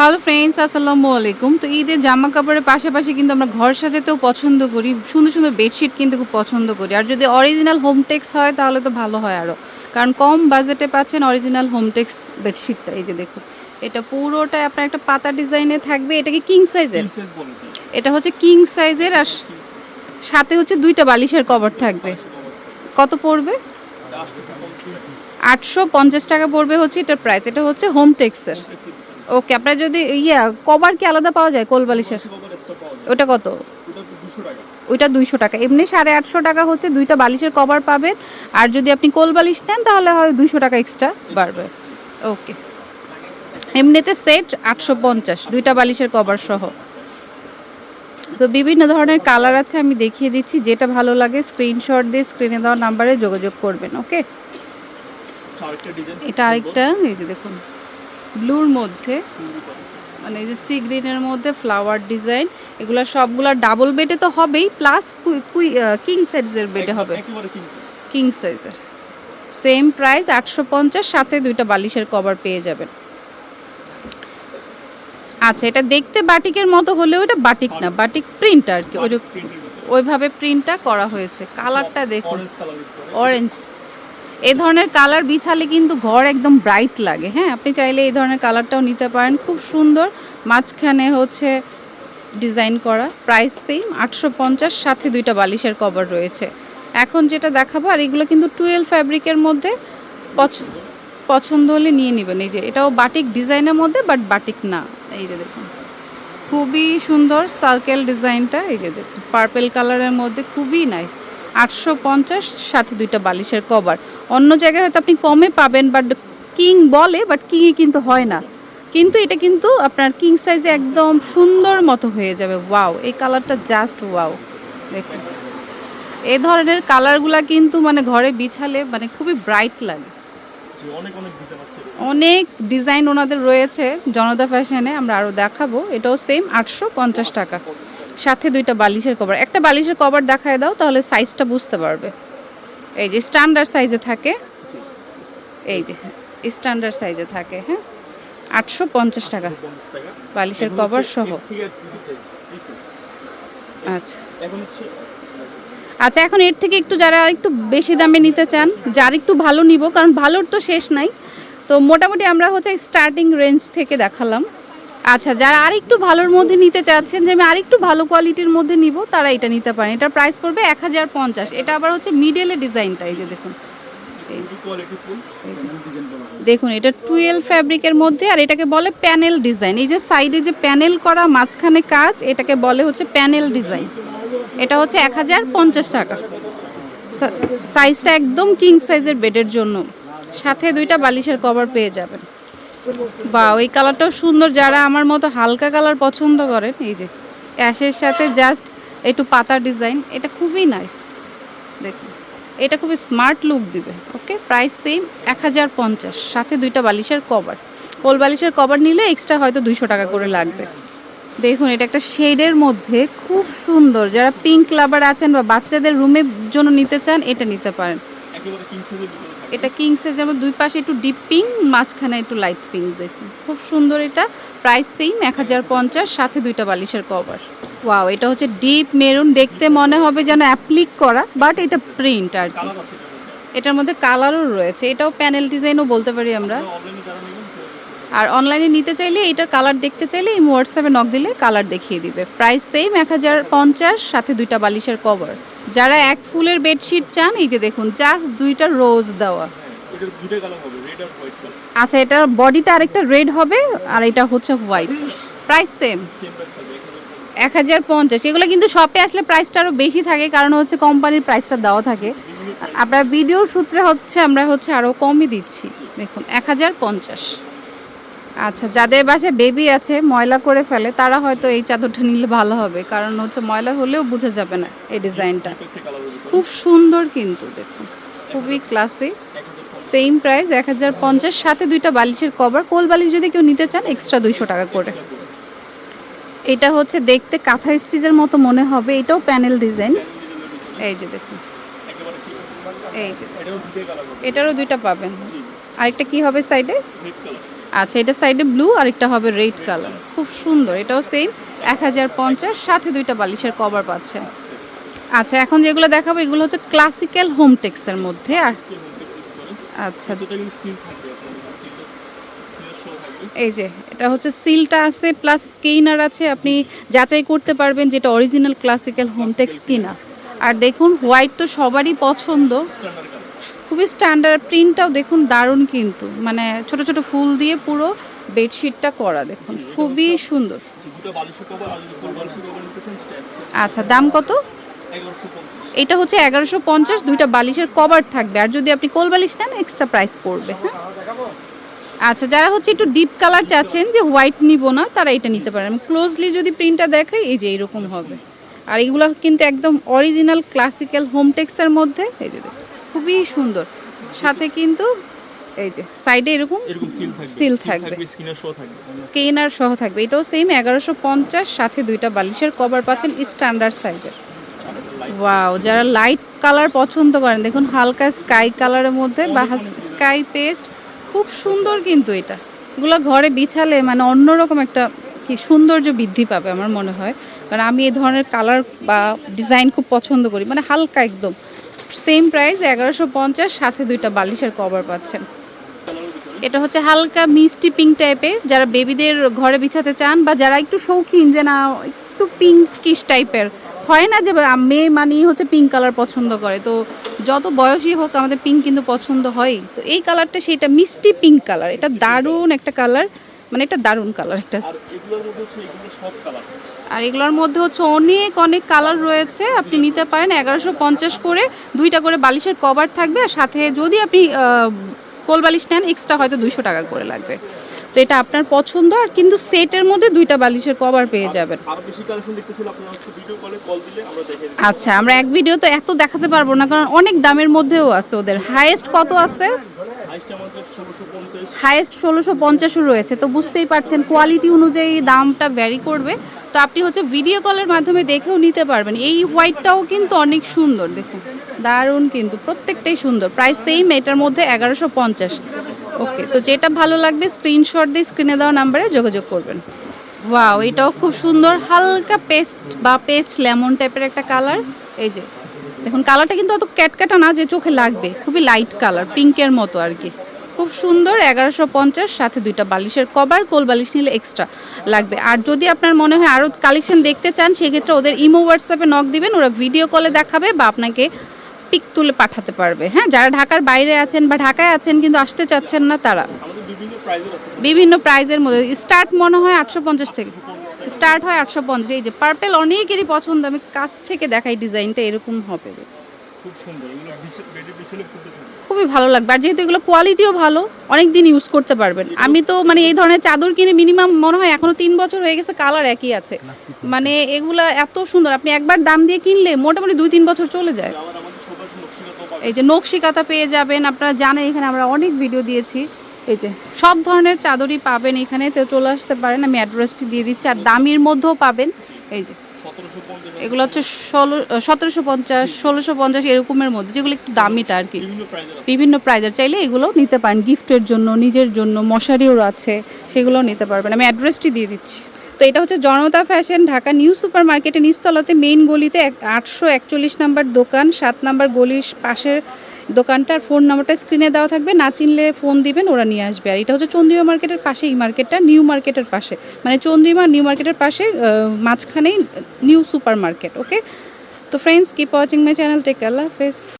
Hello friends আসসালামু আলাইকুম তো ঈদের জামা কাপড়ের পাশাপাশি কিন্তু আমরা ঘর সাজাতেও পছন্দ করি। সুন্দর সুন্দর বেডশিট কিন্তু খুব পছন্দ করি। আর যদি অরিজিনাল হোমটেক্স হয় তাহলে তো ভালো হয় আরও কারণ কম বাজেটে পাচ্ছেন অরিজিনাল হোমটেক্স বেডশিটটা এই যে দেখুন এটা পুরোটা আপনার একটা পাতা ডিজাইনে থাকবে। এটা কি কিং সাইজের এটা হচ্ছে কিং সাইজের আর সাথে হচ্ছে দুইটা বালিশের কভার থাকবে। কত পড়বে? আটশো পঞ্চাশ টাকা। পড়বে হচ্ছে এটার প্রাইস এটা হচ্ছে হোমটেক্সের ওকে আপনার যদি ইয়া কভার কি আলাদা পাওয়া যায় কোল বালিশের? ওটা কত? ওইটা দুইশো টাকা। এমনি সাড়ে আটশো টাকা হচ্ছে দুইটা বালিশের কভার পাবেন। আর যদি আপনি কোল বালিশ নেন তাহলে হয় দুইশো টাকা এক্সট্রা বাড়বে। ওকে। এমনিতে সেট আটশো পঞ্চাশ দুইটা বালিশের কভার সহ। তো বিভিন্ন ধরনের কালার আছে আমি দেখিয়ে দিচ্ছি। যেটা ভালো লাগে স্ক্রিনশট দিয়ে স্ক্রিনে দেওয়া নাম্বারে যোগাযোগ করবেন ওকে? এটা আরেকটা এই যে দেখুন। ব্লুর মধ্যে মানে এই যে সি গ্রিনের মধ্যে ফ্লাওয়ার ডিজাইন এগুলো সবগুলো ডাবল বেডে তো হবেই প্লাস কিং সাইজের বেডে হবে। কিং সাইজের সেম প্রাইস আটশো পঞ্চাশ সাথে দুইটা বালিশের কভার পেয়ে যাবেন। আচ্ছা এটা দেখতে বাটিকের মতো হলেও এটা বাটিক না বাটিক। প্রিন্ট আর কি ওইভাবে প্রিন্টটা করা হয়েছে। কালারটা দেখুন। অরেঞ্জ এই ধরনের কালার বিছালে কিন্তু ঘর একদম ব্রাইট লাগে। হ্যাঁ আপনি চাইলে এই ধরনের কালারটাও নিতে পারেন। খুব সুন্দর। মাঝখানে হচ্ছে ডিজাইন করা। প্রাইস সেম আটশো পঞ্চাশ, সাথে দুইটা বালিশের কভার রয়েছে। এখন যেটা দেখাবো, আর এগুলো কিন্তু টুয়েলভ ফ্যাব্রিকের মধ্যে পছ- পছন্দ হলে নিয়ে নেবেন। এই যে, এটাও বাটিক ডিজাইনের মধ্যে বাট বাটিক না। এই যে দেখুন। খুবই সুন্দর সার্কেল ডিজাইনটা এই যে দেখুন পার্পেল কালারের মধ্যে খুবই নাইস আটশো পঞ্চাশ সাথে দুইটা বালিশের কভার। অন্য জায়গায় হয়তো আপনি কমে পাবেন বাট কিং বলে বাট কিংয়ে কিন্তু হয় না। কিন্তু এটা কিন্তু আপনার কিং সাইজে একদম সুন্দর মতো হয়ে যাবে। ওয়াও এই কালারটা জাস্ট ওয়াও দেখুন। এ ধরনের কালারগুলা কিন্তু মানে ঘরে বিছালে মানে খুবই ব্রাইট লাগে। অনেক ডিজাইন ওনাদের রয়েছে। জনতা ফ্যাশনে আমরা আরও দেখাবো। এটাও সেম আটশো পঞ্চাশ টাকা। সাথে দুইটা বালিশের কভার। একটা বালিশের কভার দেখায় দাও তাহলে সাইজটা বুঝতে পারবে। এই যে স্ট্যান্ডার্ড সাইজে থাকে। এই যে হ্যাঁ স্ট্যান্ডার্ড সাইজে থাকে হ্যাঁ? আটশো পঞ্চাশ টাকা। বালিশের কভার সহ। আচ্ছা। আচ্ছা এখন এর থেকে একটু যারা একটু বেশি দামে নিতে চান যার একটু ভালো নিব কারণ ভালোর তো শেষ নাই। তো মোটামুটি আমরা হচ্ছে স্টার্টিং রেঞ্জ থেকে দেখালাম। আচ্ছা যারা আরেকটু ভালোর মধ্যে নিতে চাচ্ছেন, যে আমি আরেকটু ভালো কোয়ালিটির মধ্যে নিব, তারা এটা নিতে পারেন। এটার প্রাইস পড়বে এক হাজার পঞ্চাশ। এটা আবার হচ্ছে মিডেলে ডিজাইনটা এই যে দেখুন। দেখুন, এটা টুয়েলভ ফ্যাব্রিকের মধ্যে, আর এটাকে বলে প্যানেল ডিজাইন এই যে সাইডে যে প্যানেল করা মাঝখানে কাজ, এটাকে বলে হচ্ছে প্যানেল ডিজাইন এটা হচ্ছে এক হাজার পঞ্চাশ টাকা। সাইজটা একদম কিং সাইজের বেডের জন্য। সাথে দুইটা বালিশের কভার পেয়ে যাবেন। বা ওই কালারটাও সুন্দর, যারা আমার মতো হালকা কালার পছন্দ করেন, এই যে অ্যাশের সাথে জাস্ট একটু পাতা ডিজাইন, এটা খুবই নাইস দেখুন, এটা খুবই স্মার্ট লুক দিবে ওকে প্রাইস সেম এক হাজার পঞ্চাশ। সাথে দুইটা বালিশের কভার কোল বালিশের কভার নিলে এক্সট্রা হয়তো দুইশো টাকা করে লাগবে। দেখুন, এটা একটা শেডের মধ্যে খুব সুন্দর। যারা পিঙ্ক লাভার আছেন বা বাচ্চাদের রুমের জন্য নিতে চান, এটা নিতে পারেন। এটা কিং সাইজের মধ্যে দুই পাশে একটু ডিপ পিঙ্ক মাঝখানে একটু লাইট পিঙ্ক দেখুন। খুব সুন্দর এটা প্রাইস সেম এক হাজার পঞ্চাশ, সাথে দুইটা বালিশের কভার ওয়াও এটা হচ্ছে ডিপ মেরুন দেখতে মনে হবে যেন অ্যাপ্লিক করা বাট এটা প্রিন্ট আর কি। এটার মধ্যে। কালারও রয়েছে, এটাও প্যানেল ডিজাইনও বলতে পারি আমরা। আর অনলাইনে নিতে চাইলে এটার কালার দেখতে চাইলে এই হোয়াটসঅ্যাপে নক দিলে কালার দেখিয়ে দিবে। প্রাইস সেম এক হাজার পঞ্চাশ, সাথে দুইটা বালিশের কভার যারা এক ফুলের বেডশিট চান এই যে দেখুন জাস্ট দুইটা রোজ দেওয়া। আচ্ছা এটার বডিটা আরেকটা রেড হবে আর এটা হচ্ছে হোয়াইট প্রাইস সেম এক এক হাজার পঞ্চাশ। হাজার পঞ্চাশ। এগুলো কিন্তু শপে আসলে প্রাইসটা আরও বেশি থাকে কারণ হচ্ছে কোম্পানির প্রাইসটা দেওয়া থাকে। আপনার ভিডিওর সূত্রে হচ্ছে আমরা হচ্ছে আরও কমই দিচ্ছি। দেখুন এক হাজার পঞ্চাশ। আচ্ছা যাদের বাসায় বেবি আছে, ময়লা করে ফেলে, তারা হয়তো এই চাদরটা নিলে ভালো হবে। কারণ হচ্ছে ময়লা হলেও বোঝা যাবে না এই ডিজাইনটা খুব সুন্দর কিন্তু, দেখুন। খুবই ক্লাসিক। সেম প্রাইস এক হাজার পঞ্চাশ, সাথে দুইটা বালিশের কভার কোল বালিশ যদি কেউ নিতে চান এক্সট্রা দুইশো টাকা করে। এটা হচ্ছে দেখতে কাঁথা স্টিচের মতো মনে হবে। এটাও প্যানেল ডিজাইন এই যে দেখুন। এই যে এটারও দুইটা পাবেন। আরেকটা কি হবে সাইডে আচ্ছা এটা সাইডে ব্লু আর একটা হবে রেড কালার খুব সুন্দর, এটাও সেম এক হাজার পঞ্চাশ, সাথে দুইটা বালিশের কভার পাচ্ছে আচ্ছা এখন যেগুলো দেখাবো, এগুলো হচ্ছে ক্লাসিক্যাল হোম টেক্সের মধ্যে, আর আচ্ছা। এই যে, এটা হচ্ছে সিলটা আছে প্লাস স্কেইনার আছে, আপনি যাচাই করতে পারবেন যেটা অরিজিনাল ক্লাসিক্যাল হোম টেক্স কিনা। আর দেখুন হোয়াইট তো সবারই পছন্দ। খুবই স্ট্যান্ডার্ড প্রিন্টটাও দেখুন দারুণ কিন্তু। মানে ছোট ছোট ফুল দিয়ে পুরো বেডশিটটা করা দেখুন খুবই সুন্দর। আচ্ছা দাম কত? এটা হচ্ছে এগারোশো পঞ্চাশ দুইটা বালিশের কভার থাকবে। আর যদি আপনি কোল বালিশ নেন এক্সট্রা প্রাইস পড়বে হ্যাঁ? আচ্ছা যারা হচ্ছে একটু ডিপ কালার চাচ্ছেন যে হোয়াইট নিব না তারা এটা নিতে পারেন। ক্লোজলি যদি প্রিন্টটা দেখাই এই যে এরকম হবে। আর এগুলো কিন্তু একদম অরিজিনাল ক্লাসিক্যাল হোমটেক্সের মধ্যে এই যে দেখুন, খুবই সুন্দর। সাথে কিন্তু এই যে সাইডে এরকম সিল থাকবে। থাকবে। স্কেনার সহ থাকবে। এটাও সেম এগারোশো পঞ্চাশ সাথে দুইটা বালিশের কভার পাচ্ছেন স্ট্যান্ডার্ড সাইজের ওয়াও যারা লাইট কালার পছন্দ করেন দেখুন হালকা স্কাই কালারের মধ্যে বা স্কাই পেস্ট খুব সুন্দর কিন্তু এটা। এগুলো ঘরে বিছালে মানে অন্যরকম একটা কি সৌন্দর্য বৃদ্ধি পাবে আমার মনে হয়। কারণ আমি এই ধরনের কালার বা ডিজাইন খুব পছন্দ করি মানে হালকা একদম। সেম প্রাইস এগারোশো পঞ্চাশ সাথে দুইটা বালিশের কভার পাচ্ছেন। এটা হচ্ছে হালকা মিষ্টি পিঙ্ক টাইপের যারা বেবিদের ঘরে বিছাতে চান বা যারা একটু শৌখিন যে না একটু পিঙ্কিশ টাইপের হয় না যে মেয়ে মানেই হচ্ছে পিঙ্ক কালার পছন্দ করে। তো যত বয়সই হোক আমাদের পিঙ্ক কিন্তু পছন্দ হয় তো এই কালারটা সেটা মিষ্টি পিঙ্ক কালার এটা দারুণ একটা কালার মানে এটা দারুণ কালার একটা। আর এগুলোর মধ্যে হচ্ছে অনেক অনেক কালার রয়েছে। আপনি নিতে পারেন এগারোশো পঞ্চাশ করে। দুইটা করে বালিশের কভার থাকবে আর সাথে যদি আপনি কোল বালিশ নেন এক্সট্রা হয়তো দুইশো টাকা করে লাগবে। তো এটা আপনার পছন্দ আর কিন্তু সেটের মধ্যে দুইটা বালিশের কভার পেয়ে যাবেন। আচ্ছা আমরা এক ভিডিও তো এত দেখাতে পারব না কারণ অনেক দামের মধ্যেও আছে ওদের। হাইয়েস্ট কত আছে? হাইয়েস্ট ষোলোশো পঞ্চাশও রয়েছে। তো বুঝতেই পারছেন কোয়ালিটি অনুযায়ী দামটা ভ্যারি করবে। তো আপনি হচ্ছে ভিডিও কলের মাধ্যমে দেখেও নিতে পারবেন। এই হোয়াইটটাও কিন্তু অনেক সুন্দর, দেখুন। দারুণ কিন্তু, প্রত্যেকটাই সুন্দর। প্রাইস সেম এটার মধ্যে এগারোশো পঞ্চাশ। ওকে তো যেটা ভালো লাগবে স্ক্রিনশট দিয়ে স্ক্রিনে দেওয়া নাম্বারে যোগাযোগ করবেন। ওয়াও এটাও খুব সুন্দর। হালকা পেস্ট বা পেস্ট লেমন টাইপের একটা কালার এই যে দেখুন কালারটা কিন্তু অত ক্যাটকাটা না যে চোখে লাগবে খুবই লাইট কালার পিঙ্কের মতো আর কি। খুব সুন্দর এগারোশো পঞ্চাশ সাথে দুইটা বালিশের কভার কোল বালিশ নিলে এক্সট্রা লাগবে। আর যদি আপনার মনে হয় আরও কালেকশন দেখতে চান সেক্ষেত্রে ওদের ইমো হোয়াটসঅ্যাপে নক দিবেন ওরা ভিডিও কলে দেখাবে বা আপনাকে পিক তুলে পাঠাতে পারবে। হ্যাঁ যারা ঢাকার বাইরে আছেন বা ঢাকায় আছেন কিন্তু আসতে চাচ্ছেন না তারা। বিভিন্ন প্রাইজের বিভিন্ন প্রাইজের মধ্যে। স্টার্ট মনে হয় আটশো পঞ্চাশ থেকে। স্টার্ট হয় আটশো পঞ্চাশ। এই যে পার্পেল অনেকেরই পছন্দ আমি কাছ থেকে দেখাই ডিজাইনটা এরকম হবে। খুব সুন্দর এগুলো খুবই ভালো লাগবে আর যেহেতু এগুলো কোয়ালিটিও ভালো অনেক দিন ইউজ করতে পারবেন। আমি তো মানে এই ধরনের চাদর কিনে মিনিমাম মনে হয় এখনও তিন বছর হয়ে গেছে কালার একই আছে। মানে এগুলো এত সুন্দর আপনি একবার দাম দিয়ে কিনলে মোটামুটি দুই তিন বছর চলে যায়। এই যে নকশিকাতা পেয়ে যাবেন আপনারা জানেন এখানে আমরা অনেক ভিডিও দিয়েছি। এই যে সব ধরনের চাদরই পাবেন এখানে তো চলে আসতে পারেন আমি অ্যাড্রেসটি দিয়ে দিচ্ছি আর দামির মধ্যেও পাবেন এই যে। এগুলো হচ্ছে ষোলো সতেরোশো পঞ্চাশ ষোলোশো পঞ্চাশ এরকমের মধ্যে যেগুলো একটু দামিটা আর কি। বিভিন্ন প্রাইজের চাইলে এগুলো নিতে পারেন গিফটের জন্য নিজের জন্য মশারিও আছে সেগুলো নিতে পারবেন আমি অ্যাড্রেসটি দিয়ে দিচ্ছি। তো এটা হচ্ছে Janata fashion Dhaka new super market নিচতলাতে main গলিতে আটশো একচল্লিশ নাম্বার দোকান সাত নাম্বার গলির পাশের দোকানটার ফোন নাম্বারটা স্ক্রিনে দেওয়া থাকবে। না চিনলে ফোন দিবেন, ওরা নিয়ে আসবে। আর এটা হচ্ছে চন্দ্রিমা মার্কেটের পাশে, এই মার্কেটটা নিউ মার্কেটের পাশে। মানে চন্দ্রিমা নিউ মার্কেটের পাশে মাঝখানেই নিউ সুপার মার্কেট ওকে তো friends keep watching my channel take আল্লাহ হাফেজ।